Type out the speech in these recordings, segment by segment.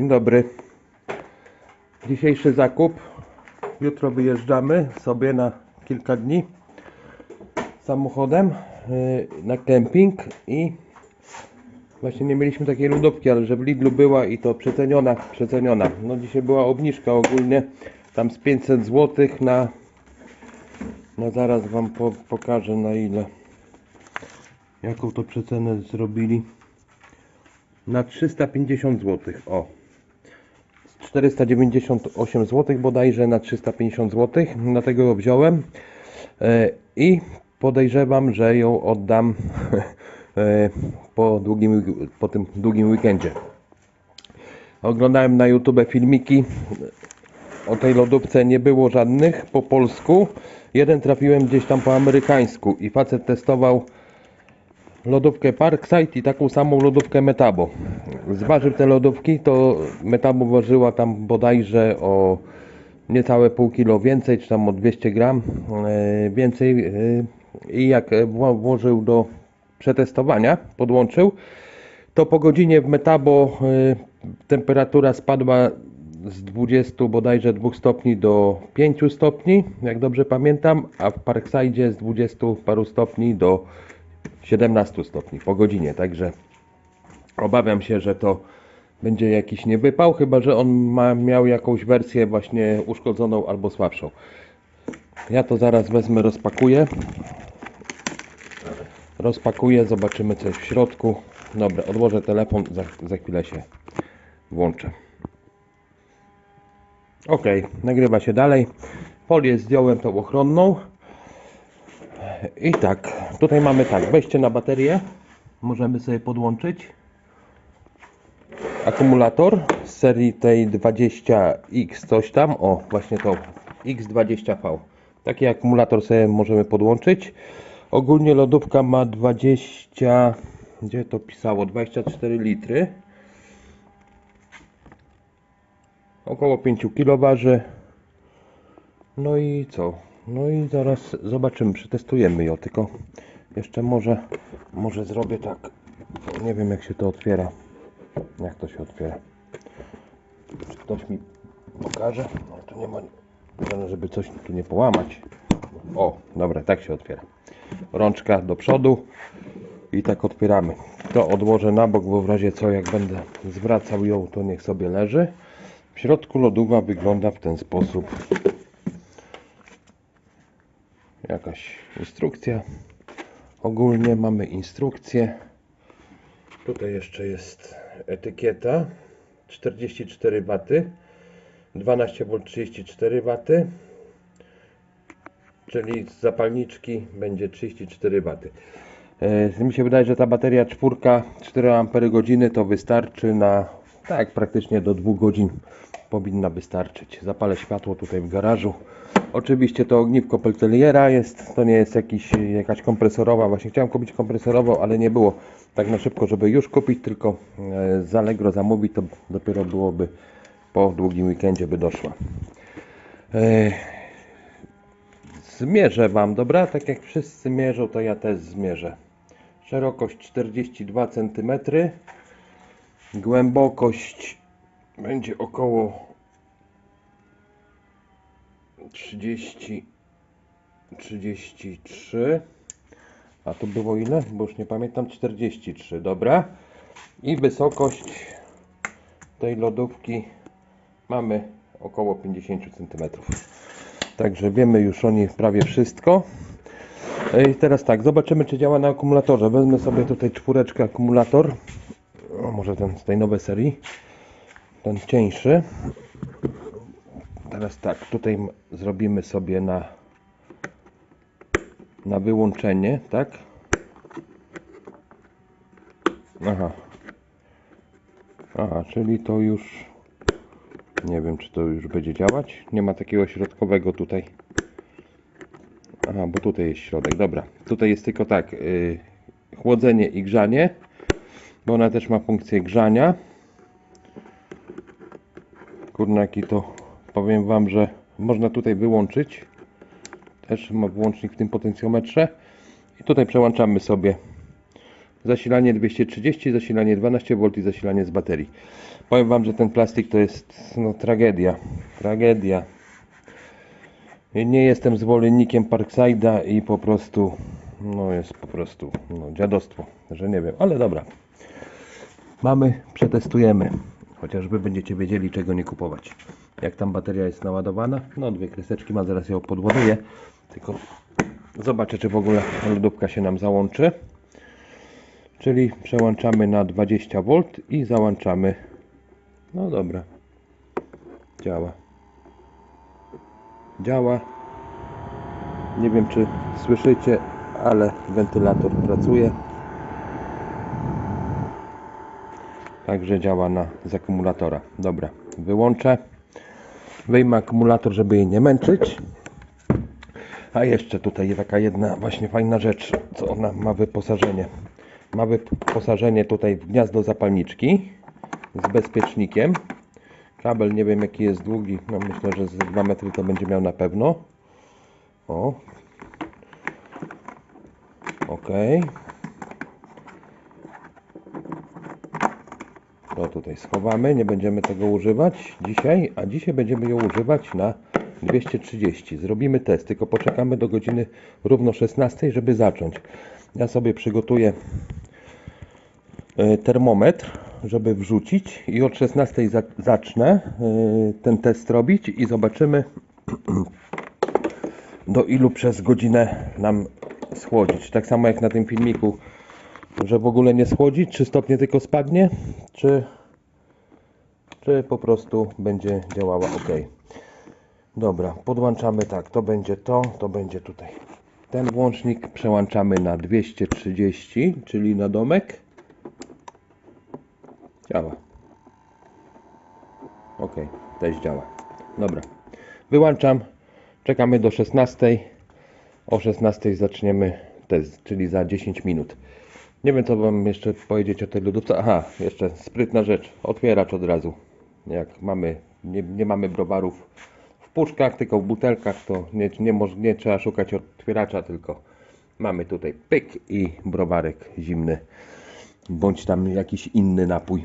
Dzień dobry. Dzisiejszy zakup. Jutro wyjeżdżamy sobie na kilka dni samochodem yy, na kemping i właśnie nie mieliśmy takiej lodówki, ale że w Lidlu była i to przeceniona, przeceniona. No dzisiaj była obniżka ogólnie tam z 500 zł na no zaraz wam po, pokażę na ile jaką to przecenę zrobili na 350 zł. O. Z 498 zł bodajże na 350 zł. Dlatego ją wziąłem. E, I podejrzewam, że ją oddam e, po, długim, po tym długim weekendzie. Oglądałem na YouTube filmiki. O tej lodówce nie było żadnych po polsku. Jeden trafiłem gdzieś tam po amerykańsku i facet testował lodówkę Parkside i taką samą lodówkę Metabo. Zważył te lodówki, to Metabo ważyła tam bodajże o niecałe pół kilo więcej, czy tam o 200 gram e, więcej e, i jak wło- włożył do przetestowania, podłączył, to po godzinie w Metabo e, temperatura spadła z 20 bodajże 2 stopni do 5 stopni, jak dobrze pamiętam, a w Parkside z 20 paru stopni do 17 stopni po godzinie, także obawiam się, że to będzie jakiś niewypał, chyba że on ma, miał jakąś wersję właśnie uszkodzoną albo słabszą. Ja to zaraz wezmę, rozpakuję. Rozpakuję, zobaczymy co jest w środku. Dobra, odłożę telefon, za, za chwilę się włączę. Ok, nagrywa się dalej. Folię zdjąłem tą ochronną. I tak, tutaj mamy tak, wejście na baterię. Możemy sobie podłączyć. Akumulator z serii tej 20X coś tam. O, właśnie to X20V. Taki akumulator sobie możemy podłączyć. Ogólnie lodówka ma 20, gdzie to pisało? 24 litry. Około 5 kg waży. No i co? No i zaraz zobaczymy, przetestujemy ją, tylko jeszcze może, może zrobię tak. Nie wiem jak się to otwiera. Jak to się otwiera? Czy ktoś mi pokaże? No tu nie ma, żeby coś tu nie połamać. O, dobra, tak się otwiera. Rączka do przodu i tak otwieramy. To odłożę na bok, bo w razie co, jak będę zwracał ją, to niech sobie leży. W środku lodówa wygląda w ten sposób jakaś instrukcja. Ogólnie mamy instrukcję. Tutaj jeszcze jest etykieta. 44 W. 12V 34 W. Czyli z zapalniczki będzie 34 W. E, mi się wydaje, że ta bateria czwórka 4 Ah to wystarczy na tak praktycznie do 2 godzin powinna wystarczyć. Zapalę światło tutaj w garażu. Oczywiście to ogniwko Pelteliera jest, to nie jest jakiś, jakaś kompresorowa. Właśnie chciałem kupić kompresorową, ale nie było tak na szybko, żeby już kupić, tylko e, z Allegro zamówić, to dopiero byłoby po długim weekendzie by doszła. E, Zmierzę Wam, dobra? Tak jak wszyscy mierzą, to ja też zmierzę. Szerokość 42 cm, głębokość będzie około 30 33 a tu było ile? Bo już nie pamiętam. 43, dobra. I wysokość tej lodówki mamy około 50 cm także wiemy już o niej prawie wszystko. I teraz tak, zobaczymy czy działa na akumulatorze. Wezmę sobie tutaj czwóreczkę akumulator. O, może ten z tej nowej serii ten cieńszy Teraz tak, tutaj zrobimy sobie na na wyłączenie, tak? Aha. Aha, czyli to już nie wiem, czy to już będzie działać. Nie ma takiego środkowego tutaj. Aha, bo tutaj jest środek. Dobra, tutaj jest tylko tak, yy, chłodzenie i grzanie, bo ona też ma funkcję grzania. To powiem Wam, że można tutaj wyłączyć. Też ma włącznik w tym potencjometrze. I tutaj przełączamy sobie zasilanie 230, zasilanie 12V i zasilanie z baterii. Powiem Wam, że ten plastik to jest no, tragedia. Tragedia. Nie jestem zwolennikiem Parkside'a i po prostu, no jest po prostu no, dziadostwo, że nie wiem, ale dobra. Mamy, przetestujemy. Chociażby będziecie wiedzieli, czego nie kupować. Jak tam bateria jest naładowana? No, dwie kreseczki ma, zaraz ją podładuję. Tylko zobaczę, czy w ogóle lodówka się nam załączy. Czyli przełączamy na 20V i załączamy. No dobra. Działa. Działa. Nie wiem, czy słyszycie, ale wentylator pracuje. Także działa na z akumulatora. Dobra, wyłączę. Wyjmę akumulator, żeby jej nie męczyć. A jeszcze tutaj taka jedna właśnie fajna rzecz, co ona ma wyposażenie. Ma wyposażenie tutaj w gniazdo zapalniczki z bezpiecznikiem. Kabel nie wiem jaki jest długi, no myślę, że z 2 metry to będzie miał na pewno. O. Ok. Tutaj schowamy, nie będziemy tego używać dzisiaj, a dzisiaj będziemy ją używać na 230. Zrobimy test, tylko poczekamy do godziny równo 16, żeby zacząć. Ja sobie przygotuję e, termometr, żeby wrzucić i od 16 za zacznę e, ten test robić i zobaczymy do ilu przez godzinę nam schłodzić. Tak samo jak na tym filmiku, że w ogóle nie schłodzić, 3 stopnie tylko spadnie, czy, czy po prostu będzie działała ok. Dobra, podłączamy tak, to będzie to, to będzie tutaj. Ten włącznik przełączamy na 230, czyli na domek. Działa. Ok, też działa. Dobra, wyłączam. Czekamy do 16. O 16 zaczniemy test, czyli za 10 minut. Nie wiem co wam jeszcze powiedzieć o tej lodówce. Aha, jeszcze sprytna rzecz. Otwieracz od razu. Jak mamy, nie, nie mamy browarów w puszkach, tylko w butelkach, to nie, nie, nie trzeba szukać otwieracza, tylko mamy tutaj pyk i browarek zimny. Bądź tam jakiś inny napój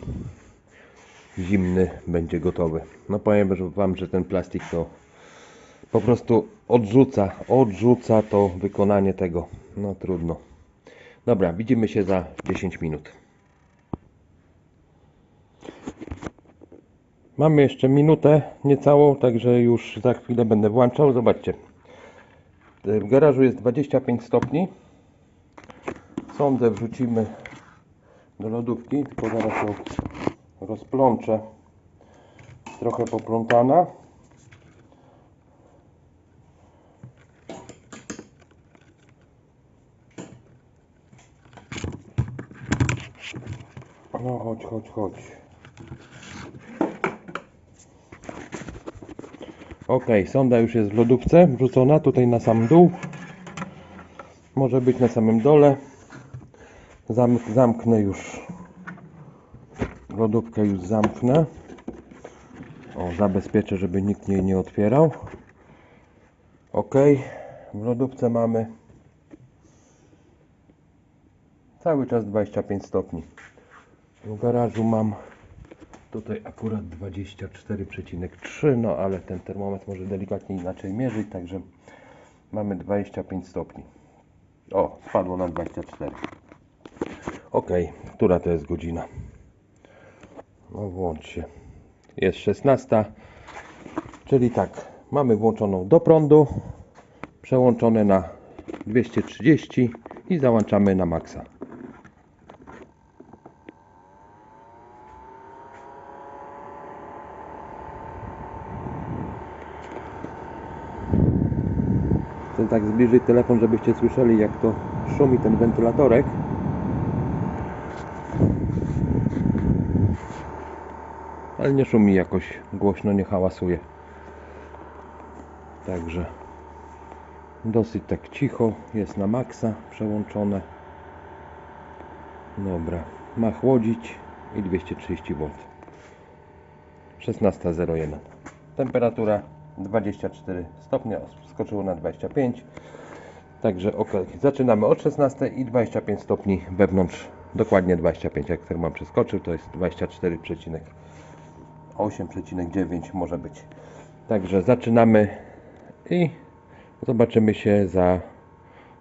zimny będzie gotowy. No powiem wam, że ten plastik to po prostu odrzuca, odrzuca to wykonanie tego. No trudno. Dobra, widzimy się za 10 minut. Mamy jeszcze minutę niecałą, także już za chwilę będę włączał. Zobaczcie. W garażu jest 25 stopni. Sondę wrzucimy do lodówki, tylko zaraz ją rozplączę. Trochę poplątana. No chodź, chodź, chodź. Ok, sonda już jest w lodówce, wrzucona tutaj na sam dół. Może być na samym dole. Zamk zamknę już. Lodówkę już zamknę. O, zabezpieczę, żeby nikt jej nie otwierał. Ok, w lodówce mamy cały czas 25 stopni. W garażu mam tutaj akurat 24,3, no ale ten termometr może delikatnie inaczej mierzyć, także mamy 25 stopni. O, spadło na 24. Ok, która to jest godzina? No włącz się. Jest 16, czyli tak, mamy włączoną do prądu, przełączone na 230 i załączamy na maksa. Tak zbliżyć telefon, żebyście słyszeli jak to szumi ten wentylatorek. Ale nie szumi jakoś głośno, nie hałasuje. Także dosyć tak cicho, jest na maksa przełączone. Dobra, ma chłodzić i 230 V. 16.01 Temperatura 24 stopnie, skoczyło na 25. Także ok, zaczynamy od 16 i 25 stopni wewnątrz dokładnie 25. Jak termom przeskoczył, to jest 24,8,9 może być. Także zaczynamy i zobaczymy się za,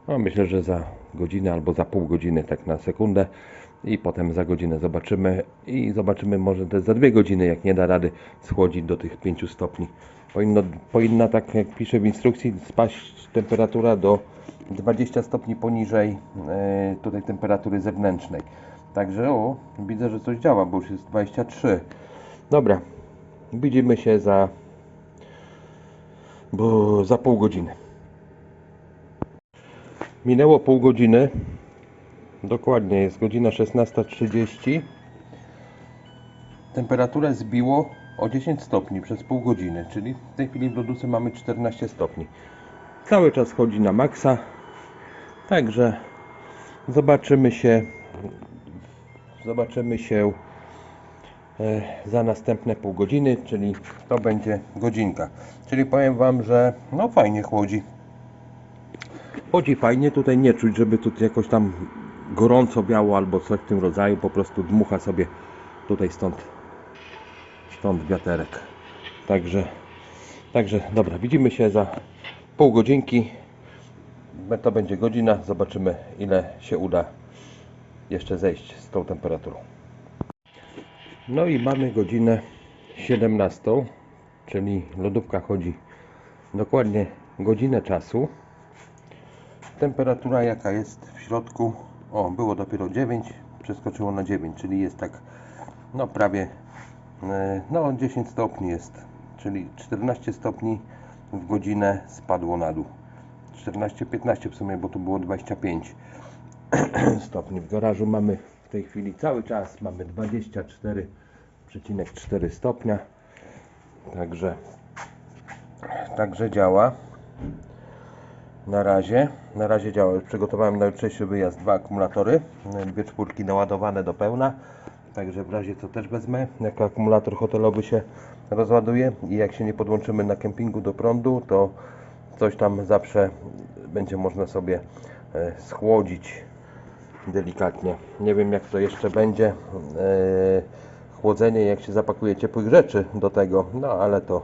no myślę, że za godzinę albo za pół godziny, tak na sekundę. I potem za godzinę zobaczymy i zobaczymy może też za dwie godziny, jak nie da rady schłodzić do tych 5 stopni. Powinno, powinna, tak jak pisze w instrukcji, spaść temperatura do 20 stopni poniżej e, tutaj temperatury zewnętrznej. Także o, widzę, że coś działa, bo już jest 23. Dobra, widzimy się za, bo za pół godziny. Minęło pół godziny. Dokładnie, jest godzina 16.30. Temperaturę zbiło o 10 stopni przez pół godziny, czyli w tej chwili w lodówce mamy 14 stopni. Cały czas chodzi na maksa, także zobaczymy się zobaczymy się e, za następne pół godziny, czyli to będzie godzinka. Czyli powiem Wam, że no fajnie chłodzi. Chłodzi fajnie, tutaj nie czuć, żeby tu jakoś tam gorąco biało albo coś w tym rodzaju, po prostu dmucha sobie tutaj stąd stąd wiaterek. Także, także dobra, widzimy się za pół godzinki. To będzie godzina, zobaczymy ile się uda jeszcze zejść z tą temperaturą. No i mamy godzinę 17, czyli lodówka chodzi dokładnie godzinę czasu. Temperatura jaka jest w środku? O, było dopiero 9, przeskoczyło na 9, czyli jest tak no prawie no 10 stopni jest, czyli 14 stopni w godzinę spadło na dół. 14-15 w sumie, bo tu było 25 stopni. W garażu mamy w tej chwili cały czas mamy 24,4 stopnia. Także także działa. Na razie, na razie działa. Przygotowałem na jutrzejszy wyjazd dwa akumulatory, dwie czwórki naładowane do pełna. Także w razie co też wezmę, jak akumulator hotelowy się rozładuje i jak się nie podłączymy na kempingu do prądu, to coś tam zawsze będzie można sobie e, schłodzić delikatnie. Nie wiem jak to jeszcze będzie e, chłodzenie, jak się zapakuje ciepłych rzeczy do tego, no ale to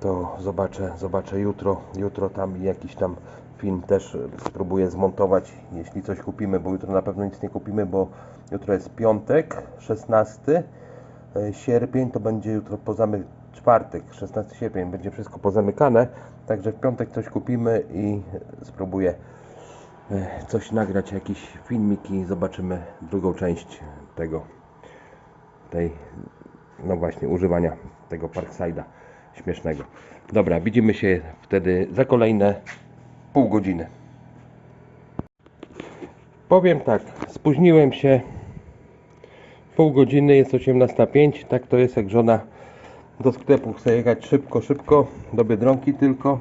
to zobaczę, zobaczę jutro. Jutro tam jakiś tam film też spróbuję zmontować, jeśli coś kupimy, bo jutro na pewno nic nie kupimy, bo jutro jest piątek, 16 e, sierpień, to będzie jutro pozamy czwartek, 16 sierpień, będzie wszystko pozamykane, także w piątek coś kupimy i spróbuję e, coś nagrać, jakiś filmik i zobaczymy drugą część tego, tej, no właśnie, używania tego Parkside'a śmiesznego. Dobra, widzimy się wtedy za kolejne pół godziny. Powiem tak, spóźniłem się pół godziny, jest 18.05, tak to jest jak żona do sklepu chce jechać szybko, szybko, do Biedronki tylko.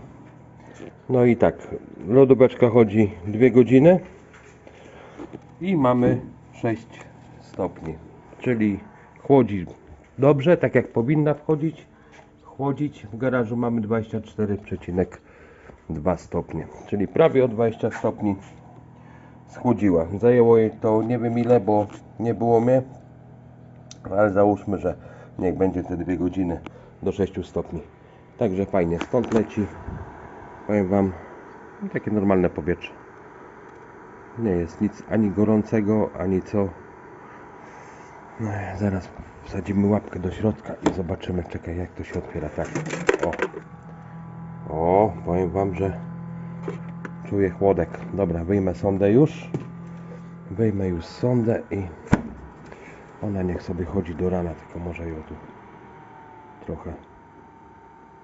No i tak, lodóweczka chodzi 2 godziny i mamy 6 stopni, czyli chłodzi dobrze, tak jak powinna wchodzić, chłodzić. W garażu mamy 24,2 stopnie, czyli prawie o 20 stopni schłodziła. Zajęło jej to nie wiem ile, bo nie było mnie, ale załóżmy, że niech będzie te 2 godziny do 6 stopni. Także fajnie, stąd leci, powiem Wam, takie normalne powietrze. Nie jest nic ani gorącego, ani co. No, zaraz wsadzimy łapkę do środka i zobaczymy. Czekaj, jak to się otwiera. Tak. O. O, powiem Wam, że czuję chłodek. Dobra, wyjmę sondę już. Wyjmę już sondę i ona niech sobie chodzi do rana, tylko może ją tu trochę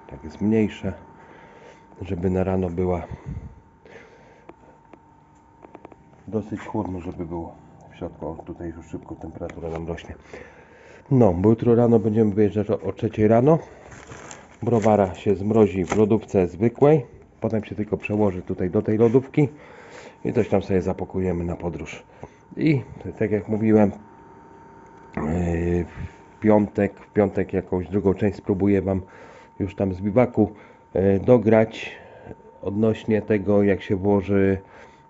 tak zmniejszę, żeby na rano była dosyć chłodno, żeby było w środku. O, tutaj już szybko temperatura nam rośnie. No, bo jutro rano będziemy wyjeżdżać o, o 3 rano. Browara się zmrozi w lodówce zwykłej. Potem się tylko przełoży tutaj do tej lodówki i coś tam sobie zapakujemy na podróż. I tak jak mówiłem, yy, w piątek, w piątek jakąś drugą część spróbuję Wam już tam z biwaku yy, dograć odnośnie tego, jak się włoży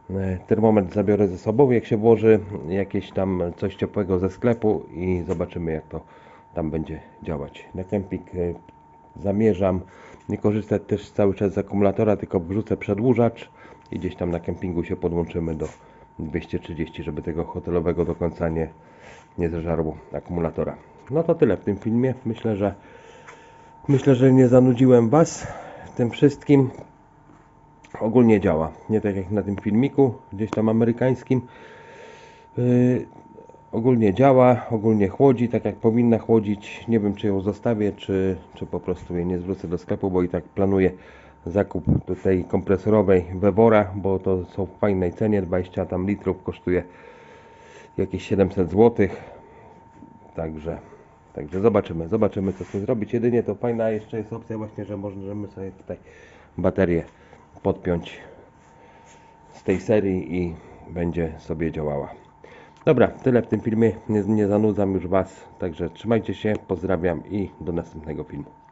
E, Termometr zabiorę ze sobą, jak się włoży jakieś tam coś ciepłego ze sklepu i zobaczymy jak to tam będzie działać. Na kemping e, zamierzam nie korzystać też cały czas z akumulatora, tylko wrzucę przedłużacz i gdzieś tam na kempingu się podłączymy do 230, żeby tego hotelowego do końca nie, nie zeżarło akumulatora. No to tyle w tym filmie. Myślę, że myślę, że nie zanudziłem Was tym wszystkim ogólnie działa. Nie tak jak na tym filmiku, gdzieś tam amerykańskim. Yy, ogólnie działa, ogólnie chłodzi, tak jak powinna chłodzić. Nie wiem, czy ją zostawię, czy, czy po prostu jej nie zwrócę do sklepu, bo i tak planuję zakup do tej kompresorowej Wewora, bo to są w fajnej cenie, 20 tam litrów kosztuje jakieś 700 zł. Także, także zobaczymy, zobaczymy co z tym zrobić. Jedynie to fajna jeszcze jest opcja właśnie, że możemy sobie tutaj baterię podpiąć z tej serii i będzie sobie działała. Dobra, tyle w tym filmie. Nie, nie zanudzam już Was. Także trzymajcie się, pozdrawiam i do następnego filmu.